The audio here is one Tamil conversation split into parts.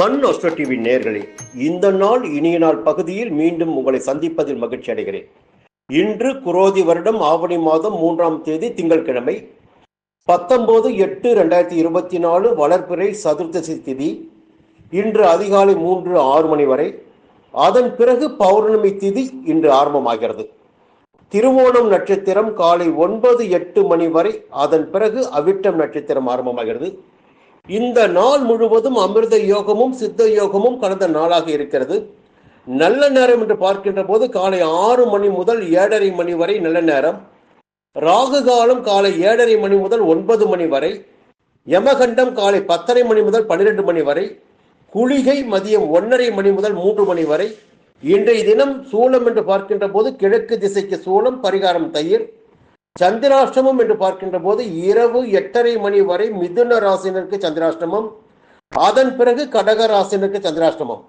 சன் அஸ்ட்ரோ டிவி நேர்களே இந்த நாள் இனிய நாள் பகுதியில் மீண்டும் உங்களை சந்திப்பதில் மகிழ்ச்சி அடைகிறேன். இன்று குரோதி வருடம் ஆவணி மாதம் மூன்றாம் தேதி திங்கட்கிழமை பத்தொன்பது எட்டு ரெண்டாயிரத்தி இருபத்தி நாலு வளர்ப்பிறை சதுர்த்தசி திதி. இன்று அதிகாலை மூன்று ஆறு மணி வரை. அதன் பிறகு பௌர்ணமி திதி இன்று ஆரம்பமாகிறது. திருவோணம் நட்சத்திரம் காலை ஒன்பது எட்டு மணி வரை. அதன் பிறகு அவிட்டம் நட்சத்திரம் ஆரம்பமாகிறது. இந்த நாள் முழுவதும் அமிர்த யோகமும் சித்த யோகமும் கடந்த நாளாக இருக்கிறது. நல்ல நேரம் என்று பார்க்கின்ற போது காலை ஆறு மணி முதல் ஏழரை மணி வரை நல்ல நேரம். ராகு காலம் காலை ஏழரை மணி முதல் ஒன்பது மணி வரை. யமகண்டம் காலை பத்தரை மணி முதல் பன்னிரெண்டு மணி வரை. குளிகை மதியம் ஒன்றரை மணி முதல் மூன்று மணி வரை. இன்றைய தினம் சூலம் என்று பார்க்கின்ற போது கிழக்கு திசைக்கு சூலம் பரிகாரம் தயிர். சந்திராஷ்டமம் என்று பார்க்கின்ற போது இரவு எட்டரை மணி வரை மிதுன ராசினருக்கு சந்திராஷ்டமம். அதன் பிறகு கடக ராசினருக்கு சந்திராஷ்டமம்.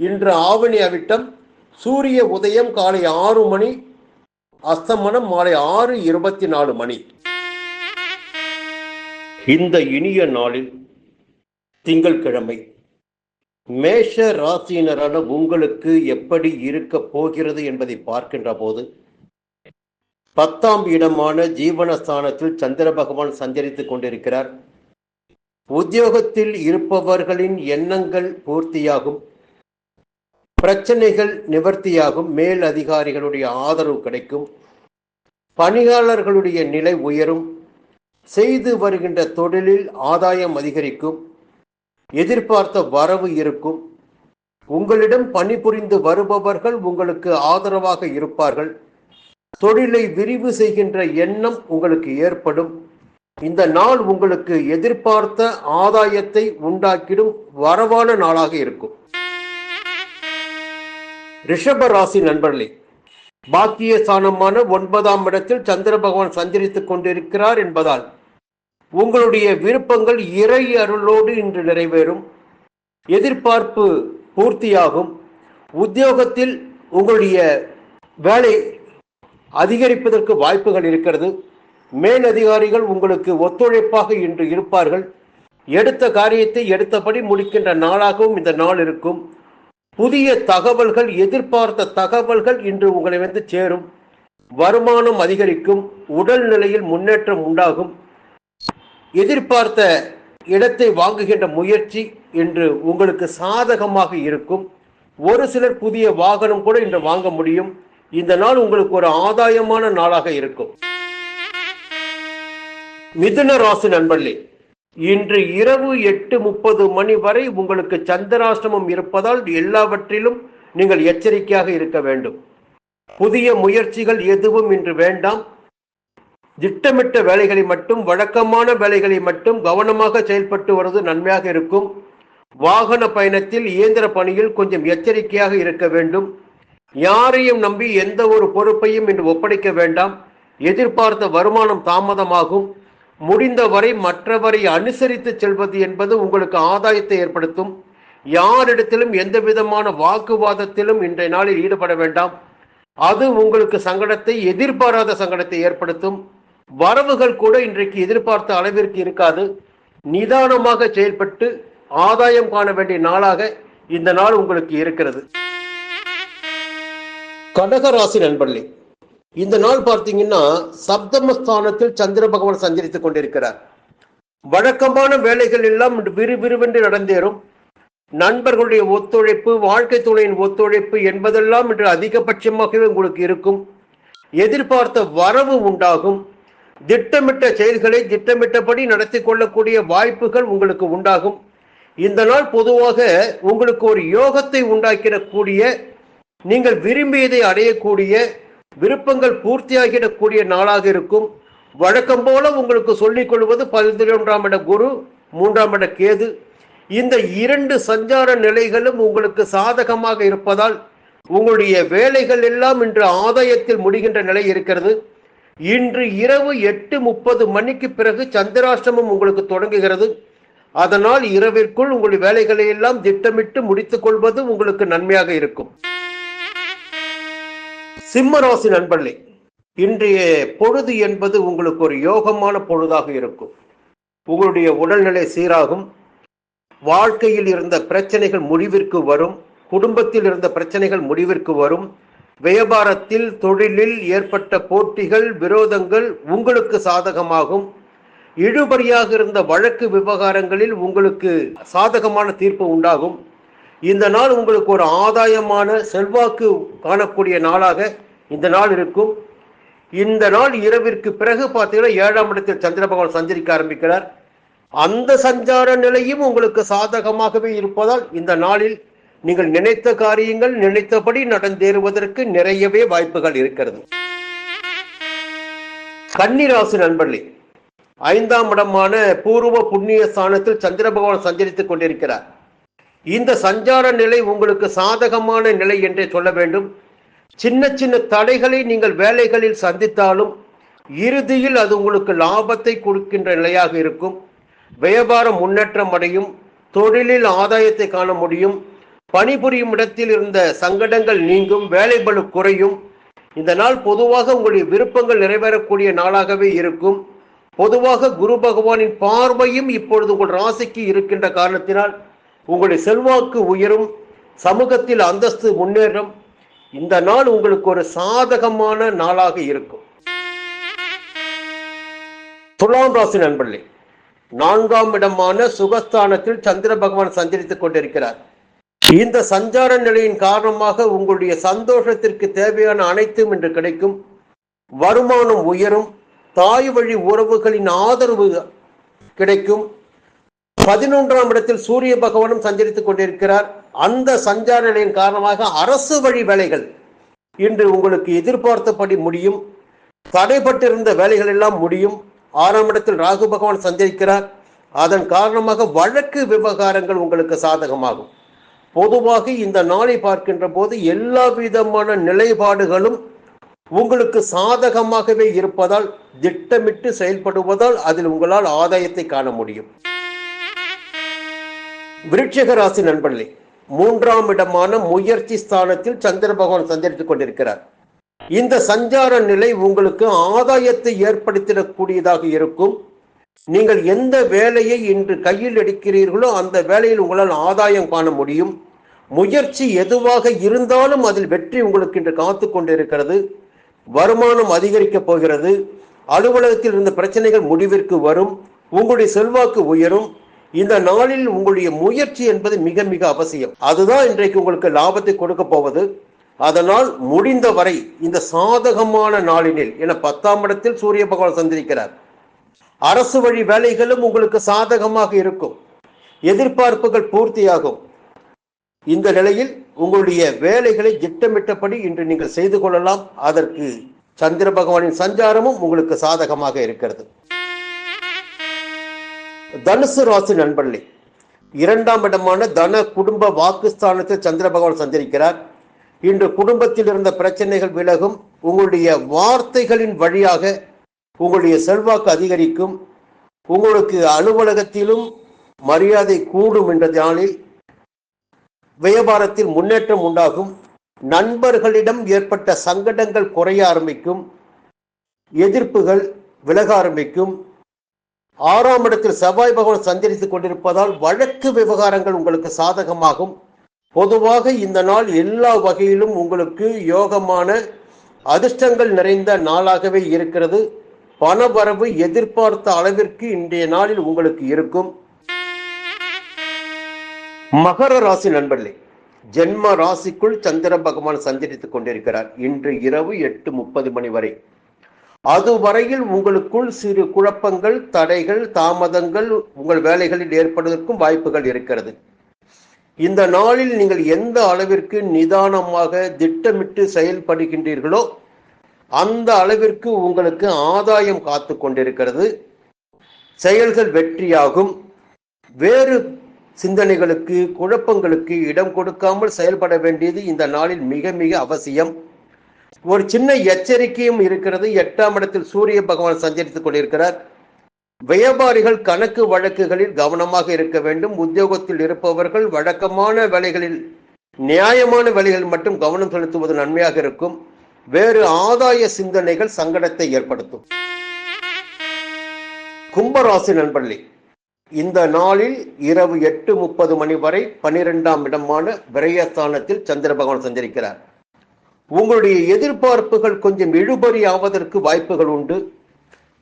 இன்று ஆவணி அவிட்டம் சூரிய உதயம் காலை ஆறு மணி அஸ்தமனம் மாலை ஆறு இருபத்தி நாலு மணி. இந்த இனிய நாளில் திங்கட்கிழமை மேஷ ராசியினரான உங்களுக்கு எப்படி இருக்க போகிறது என்பதை பார்க்கின்ற போது பத்தாம் இடமான ஜீவனஸ்தானத்தில் சந்திர பகவான் சஞ்சரித்துக் கொண்டிருக்கிறார். உத்தியோகத்தில் இருப்பவர்களின் எண்ணங்கள் பூர்த்தியாகும். பிரச்சனைகள் நிவர்த்தியாகும். மேல் அதிகாரிகளுடைய ஆதரவு கிடைக்கும். பணியாளர்களுடைய நிலை உயரும். செய்து வருகின்ற தொழிலில் ஆதாயம் அதிகரிக்கும். எதிர்பார்த்த வரவு இருக்கும். உங்களிடம் பணிபுரிந்து வருபவர்கள் உங்களுக்கு ஆதரவாக இருப்பார்கள். தொழிலை விரிவு செய்கின்ற எண்ணம் உங்களுக்கு ஏற்படும். இந்த நாள் உங்களுக்கு எதிர்பார்த்த ஆதாயத்தை உண்டாக்கிடும் வரவான நாளாக இருக்கும். ரிஷப ராசி நண்பர்களே பாக்கிய ஸ்தானமான ஒன்பதாம் இடத்தில் சந்திர பகவான் சஞ்சரித்துக் கொண்டிருக்கிறார் என்பதால் உங்களுடைய விருப்பங்கள் இறை அருளோடு இன்று நிறைவேறும். எதிர்பார்ப்பு பூர்த்தியாகும். உத்தியோகத்தில் உங்களுடைய வேலை அதிகரிப்பதற்கு வாய்ப்புகள் இருக்கிறது. மேல் அதிகாரிகள் உங்களுக்கு ஒத்துழைப்பாக இன்று இருப்பார்கள். எடுத்த காரியத்தை எடுத்தபடி முடிக்கின்ற நாளாகவும் இந்த நாள் இருக்கும். புதிய தகவல்கள் எதிர்பார்த்த தகவல்கள் இன்று உங்களை வந்து சேரும். வருமானம் அதிகரிக்கும். உடல் நிலையில் முன்னேற்றம் உண்டாகும். எதிர்பார்த்த இடத்தை வாங்குகின்ற முயற்சி இன்று உங்களுக்கு சாதகமாக இருக்கும். ஒரு சிலர் புதிய வாகனம் கூட இன்று வாங்க முடியும். இந்த நாள் உங்களுக்கு ஒரு ஆதாயமான நாளாக இருக்கும். மிதுன ராசி நண்பர்களே இன்று இரவு எட்டு முப்பது மணி வரை உங்களுக்கு சந்திராஷ்டமம் இருப்பதால் எல்லாவற்றிலும் நீங்கள் எச்சரிக்கையாக இருக்க வேண்டும். புதிய முயற்சிகள் எதுவும் இன்று வேண்டாம். திட்டமிட்ட வேலைகளை மட்டும் வழக்கமான வேலைகளை மட்டும் கவனமாக செயல்பட்டு வருவது நன்மையாக இருக்கும். வாகன பயணத்தில் இயந்திர பணியில் கொஞ்சம் எச்சரிக்கையாக இருக்க வேண்டும். யாரையும் நம்பி எந்த ஒரு பொறுப்பையும் இன்று ஒப்படைக்க வேண்டாம். எதிர்பார்த்த வருமானம் தாமதமாகும். முடிந்தவரை மற்றவரை அனுசரித்து செல்வது என்பது உங்களுக்கு ஆதாயத்தை ஏற்படுத்தும். யாரிடத்திலும் எந்த விதமான வாக்குவாதத்திலும் இன்றைய நாளில் ஈடுபட வேண்டாம். அது உங்களுக்கு சங்கடத்தை எதிர்பாராத சங்கடத்தை ஏற்படுத்தும். வரவுகள் கூட இன்றைக்கு எதிர்பார்த்த அளவிற்கு இருக்காது. நிதானமாக செயல்பட்டு ஆதாயம் காண வேண்டிய நாளாக இந்த நாள் உங்களுக்கு இருக்கிறது. கடகராசி நண்பர்களே இந்த நாள் பார்த்தீங்கன்னா சப்தமஸ்தானத்தில் சந்திர பகவான் சஞ்சரித்துக் கொண்டிருக்கிறார். வழக்கமான வேலைகள் எல்லாம் விறுவிறுவென்று நடந்தேறும். நண்பர்களுடைய ஒத்துழைப்பு வாழ்க்கை துணையின் ஒத்துழைப்பு என்பதெல்லாம் இன்று அதிகபட்சமாகவே உங்களுக்கு இருக்கும். எதிர்பார்த்த வரவு உண்டாகும். திட்டமிட்ட செயல்களை திட்டமிட்டபடி நடத்தி கொள்ளக்கூடிய வாய்ப்புகள் உங்களுக்கு உண்டாகும். இந்த நாள் பொதுவாக உங்களுக்கு ஒரு யோகத்தை உண்டாக்கிடக்கூடிய நீங்கள் விரும்பியதை அடையக்கூடிய விருப்பங்கள் பூர்த்தியாகிடக்கூடிய நாளாக இருக்கும். வழக்கம் போல உங்களுக்கு சொல்லிக் கொள்வது பதினொன்றாம் இட குரு மூன்றாம் இட கேது. இந்த இரண்டு சஞ்சார நிலைகளும் உங்களுக்கு சாதகமாக இருப்பதால் உங்களுடைய வேலைகள் எல்லாம் இன்று ஆதாயத்தில் முடிகின்ற நிலை இருக்கிறது. இன்று இரவு எட்டு முப்பது மணிக்கு பிறகு சந்திராஷ்டமம் உங்களுக்கு தொடங்குகிறது. அதனால் இரவிற்குள் உங்களுடைய வேலைகளை எல்லாம் திட்டமிட்டு முடித்துக் கொள்வது உங்களுக்கு நன்மையாக இருக்கும். சிம்மராசி நண்பர்களே இன்றைய பொழுது என்பது உங்களுக்கு ஒரு யோகமான பொழுதாக இருக்கும். உங்களுடைய உடல்நிலை சீராகும் வாழ்க்கையில் இருந்த பிரச்சனைகள் முடிவிற்கு வரும் குடும்பத்தில் இருந்த பிரச்சனைகள் முடிவிற்கு வரும் வியாபாரத்தில் தொழிலில் ஏற்பட்ட போட்டிகள் விரோதங்கள் உங்களுக்கு சாதகமாகும். இழுபறியாக இருந்த வழக்கு விவகாரங்களில் உங்களுக்கு சாதகமான தீர்ப்பு உண்டாகும். இந்த நாள் உங்களுக்கு ஒரு ஆதாயமான செல்வாக்கு காணக்கூடிய நாளாக இந்த நாள் இருக்கும். இந்த நாள் இரவிற்கு பிறகு பார்த்தீங்கன்னா ஏழாம் இடத்தில் சந்திர பகவான் சஞ்சரிக்க ஆரம்பிக்கிறார். அந்த சஞ்சார நிலையும் உங்களுக்கு சாதகமாகவே இருப்பதால் இந்த நாளில் நீங்கள் நினைத்த காரியங்கள் நினைத்தபடி நடந்தேறுவதற்கு நிறையவே வாய்ப்புகள் இருக்கிறது. கன்னிராசி நண்பர்களே ஐந்தாம் இடமான பூர்வ புண்ணிய ஸ்தானத்தில் சந்திர பகவான் சஞ்சரித்துக் கொண்டிருக்கிறார். இந்த சஞ்சார நிலை உங்களுக்கு சாதகமான நிலை என்றே சொல்ல வேண்டும். சின்ன சின்ன தடைகளை நீங்கள் வேலைகளில் சந்தித்தாலும் இறுதியில் அது உங்களுக்கு லாபத்தை கொடுக்கின்ற நிலையாக இருக்கும். வியாபாரம் முன்னேற்றம் அடையும் தொழிலில் ஆதாயத்தை காண முடியும் பணிபுரியும் இடத்தில் இருந்த சங்கடங்கள் நீங்கும் வேலை பலு குறையும். இந்த நாள் பொதுவாக உங்களுடைய விருப்பங்கள் நிறைவேறக்கூடிய நாளாகவே இருக்கும். பொதுவாக குரு பகவானின் பார்வையும் இப்பொழுது உங்கள் ராசிக்கு இருக்கின்ற காரணத்தினால் உங்களுடைய செல்வாக்கு உயரும் சமூகத்தில் அந்தஸ்து முன்னேறும். இந்த நாள் உங்களுக்கு ஒரு சாதகமான நாளாக இருக்கும். துலாம் ராசி நண்பர்களே நான்காம் இடமான சுகஸ்தானத்தில் சந்திர பகவான் சஞ்சரித்துக் கொண்டிருக்கிறார். இந்த சஞ்சார நிலையின் காரணமாக உங்களுடைய சந்தோஷத்திற்கு தேவையான அனைத்தும் இன்று கிடைக்கும். வருமானம் உயரும் தாய் வழி உறவுகளின் ஆதரவு கிடைக்கும். பதினொன்றாம் இடத்தில் சூரிய பகவானும் சஞ்சரித்துக் கொண்டிருக்கிறார். அந்த சஞ்சார நிலையின் காரணமாக அரசு வழி வேலைகள் இன்று உங்களுக்கு எதிர்பார்த்தபடி முடியும். தடைப்பட்டிருந்த வேலைகள் எல்லாம் முடியும். ஆறாம் இடத்தில் ராகு பகவான் சஞ்சரிக்கிறார். அதன் காரணமாக வழக்கு விவகாரங்கள் உங்களுக்கு சாதகமாகும். பொதுவாக இந்த நாளை பார்க்கின்ற போது எல்லா விதமான நிலைப்பாடுகளும் உங்களுக்கு சாதகமாகவே இருப்பதால் திட்டமிட்டு செயல்படுவதால் அதில் உங்களால் ஆதாயத்தை காண முடியும். விருட்சிக ராசி நண்பர்களே மூன்றாம் இடமான முயற்சி ஸ்தானத்தில் சந்திர பகவான் சஞ்சரித்துக் கொண்டிருக்கிறார். இந்த சஞ்சார நிலை உங்களுக்கு ஆதாயத்தை ஏற்படுத்திடக்கூடியதாக இருக்கும். நீங்கள் எந்த வேலையை இன்று கையில் எடுக்கிறீர்களோ அந்த வேலையில் உங்களால் ஆதாயம் காண முடியும். முயற்சி எதுவாக இருந்தாலும் அதில் வெற்றி உங்களுக்கு இன்று காத்து கொண்டிருக்கிறது. வருமானம் அதிகரிக்கப் போகிறது. அலுவலகத்தில் இருந்த பிரச்சனைகள் முடிவிற்கு வரும். உங்களுடைய செல்வாக்கு உயரும். இந்த நாளில் உங்களுடைய முயற்சி என்பது மிக மிக அவசியம். அதுதான் இன்றைக்கு உங்களுக்கு லாபத்தை கொடுக்க போவது. அதனால் முடிந்தவரை இந்த சாதகமான நாளினில் என பத்தாம் இடத்தில் சூரிய பகவான் சந்திரிக்கிறார். அரசு வழி வேலைகளும் உங்களுக்கு சாதகமாக இருக்கும். எதிர்பார்ப்புகள் பூர்த்தியாகும். இந்த நிலையில் உங்களுடைய வேலைகளை திட்டமிட்டபடி இன்று நீங்கள் செய்து கொள்ளலாம். அதற்கு சந்திர பகவானின் சஞ்சாரமும் உங்களுக்கு சாதகமாக இருக்கிறது. தனுசு ராசி நண்பர்களே இரண்டாம் இடமான தன குடும்ப வாக்குஸ்தானத்தில் சந்திர பகவான் சஞ்சரிக்கிறார். இன்று குடும்பத்தில் இருந்த பிரச்சனைகள் விலகும் உங்களுடைய வார்த்தைகளின் வழியாக உங்களுடைய செல்வாக்கு அதிகரிக்கும் உங்களுக்கு அலுவலகத்திலும் மரியாதை கூடும் என்ற நாளில் வியாபாரத்தில் முன்னேற்றம் உண்டாகும் நண்பர்களிடம் ஏற்பட்ட சங்கடங்கள் குறைய ஆரம்பிக்கும் எதிர்ப்புகள் விலக ஆரம்பிக்கும் ஆறாம் இடத்தில் செவ்வாய் பகவான் சஞ்சரித்துக் கொண்டிருப்பதால் வழக்கு விவகாரங்கள் உங்களுக்கு சாதகமாகும். பொதுவாக இந்த நாள் எல்லா வகையிலும் உங்களுக்கு யோகமான அதிர்ஷ்டங்கள் நிறைந்த நாளாகவே இருக்கிறது. பணவரவு எதிர்பார்த்த அளவிற்கு இன்றைய நாளில் உங்களுக்கு இருக்கும். மகர ராசி நண்பர்களே ஜென்ம ராசிக்குள் சந்திர பகவான் சஞ்சரித்துக் கொண்டிருக்கிறார். இன்று இரவு எட்டு முப்பது மணி வரை. அதுவரையில் உங்களுக்குள் சிறு குழப்பங்கள் தடைகள் தாமதங்கள் உங்கள் வேலைகளில் ஏற்படுவதற்கும் வாய்ப்புகள் இருக்கிறது. இந்த நாளில் நீங்கள் எந்த அளவிற்கு நிதானமாக திட்டமிட்டு செயல்படுகின்றீர்களோ அந்த அளவிற்கு உங்களுக்கு ஆதாயம் காத்து கொண்டிருக்கிறது. செயல்கள் வெற்றியாகும். வேறு சிந்தனைகளுக்கு குழப்பங்களுக்கு இடம் கொடுக்காமல் செயல்பட வேண்டியது இந்த நாளில் மிக மிக அவசியம். ஒரு சின்ன எச்சரிக்கையும் இருக்கிறது. எட்டாம் இடத்தில் சூரிய பகவான் சஞ்சரித்துக் கொண்டிருக்கிறார். வியாபாரிகள் கணக்கு வழக்குகளில் கவனமாக இருக்க வேண்டும். உத்தியோகத்தில் இருப்பவர்கள் வழக்கமான வேலைகளில் நியாயமான வேலைகள் மட்டும் கவனம் செலுத்துவது நன்மையாக இருக்கும். வேறு ஆதாய சிந்தனைகள் சங்கடத்தை ஏற்படுத்தும். கும்பராசி நண்பர்களே இந்த நாளில் இரவு எட்டு முப்பது மணி வரை பனிரெண்டாம் இடமான விரயஸ்தானத்தில் சந்திர பகவான் சஞ்சரிக்கிறார். உங்களுடைய எதிர்பார்ப்புகள் கொஞ்சம் இழுபறி ஆவதற்கு வாய்ப்புகள் உண்டு.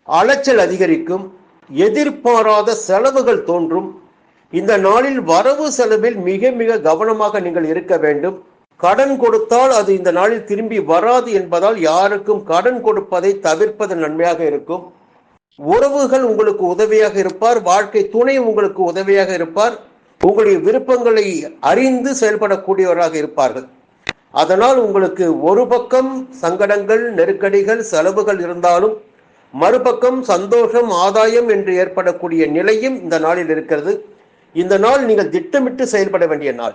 அலைச்சல் அதிகரிக்கும் எதிர்பாராத செலவுகள் தோன்றும். இந்த நாளில் வரவு செலவில் மிக மிக கவனமாக நீங்கள் இருக்க வேண்டும். கடன் கொடுத்தால் அது இந்த நாளில் திரும்பி வராது என்பதால் யாருக்கும் கடன் கொடுப்பதை தவிர்ப்பது நன்மையாக இருக்கும். உறவுகள் உங்களுக்கு உதவியாக இருப்பார் வாழ்க்கை துணை உங்களுக்கு உதவியாக இருப்பார். உங்களுடைய விருப்பங்களை அறிந்து செயல்படக்கூடியவராக இருப்பார்கள். அதனால் உங்களுக்கு ஒரு பக்கம் சங்கடங்கள் நெருக்கடிகள் செலவுகள் இருந்தாலும் மறுபக்கம் சந்தோஷம் ஆதாயம் என்று ஏற்படக்கூடிய நிலையும் இந்த நாளில் இருக்கிறது. இந்த நாள் நீங்கள் திட்டமிட்டு செயல்பட வேண்டிய நாள்.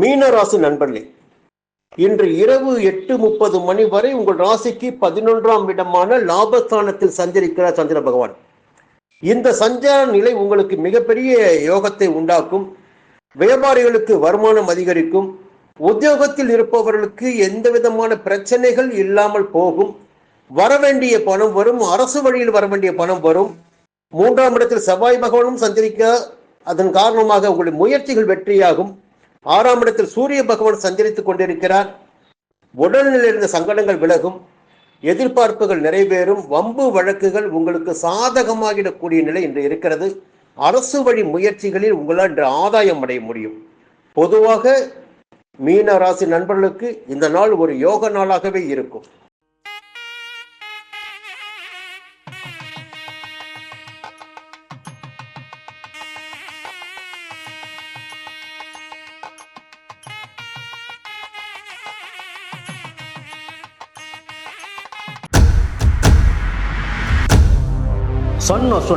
மீன ராசி நண்பர்களே இன்று இரவு எட்டு முப்பது மணி வரை உங்கள் ராசிக்கு பதினொன்றாம் இடமான லாபஸ்தானத்தில் சஞ்சரிக்கிறார் சந்திர பகவான். இந்த சஞ்சார நிலை உங்களுக்கு மிகப்பெரிய யோகத்தை உண்டாக்கும். வியாபாரிகளுக்கு வருமானம் அதிகரிக்கும். உத்தியோகத்தில் இருப்பவர்களுக்கு எந்த விதமான பிரச்சனைகள் இல்லாமல் போகும். வரவேண்டிய பணம் வரும். அரசு வழியில் வர வேண்டிய பணம் வரும். மூன்றாம் இடத்தில் செவ்வாய் பகவானும் சந்திரிக்க அதன் காரணமாக உங்களுடைய முயற்சிகள் வெற்றியாகும். ஆறாம் இடத்தில் சூரிய பகவான் சஞ்சரித்துக் கொண்டிருக்கிறார். உடல்நிலையில் இருந்த சங்கடங்கள் விலகும். எதிர்பார்ப்புகள் நிறைவேறும். வம்பு வழக்குகள் உங்களுக்கு சாதகமாகிடக்கூடிய நிலை இன்று இருக்கிறது. அரசு வழி முயற்சிகளில் உங்களால் இன்று ஆதாயம் அடைய முடியும். பொதுவாக மீன ராசி நண்பர்களுக்கு இந்த நாள் ஒரு யோக நாளாகவே இருக்கும். Sun astro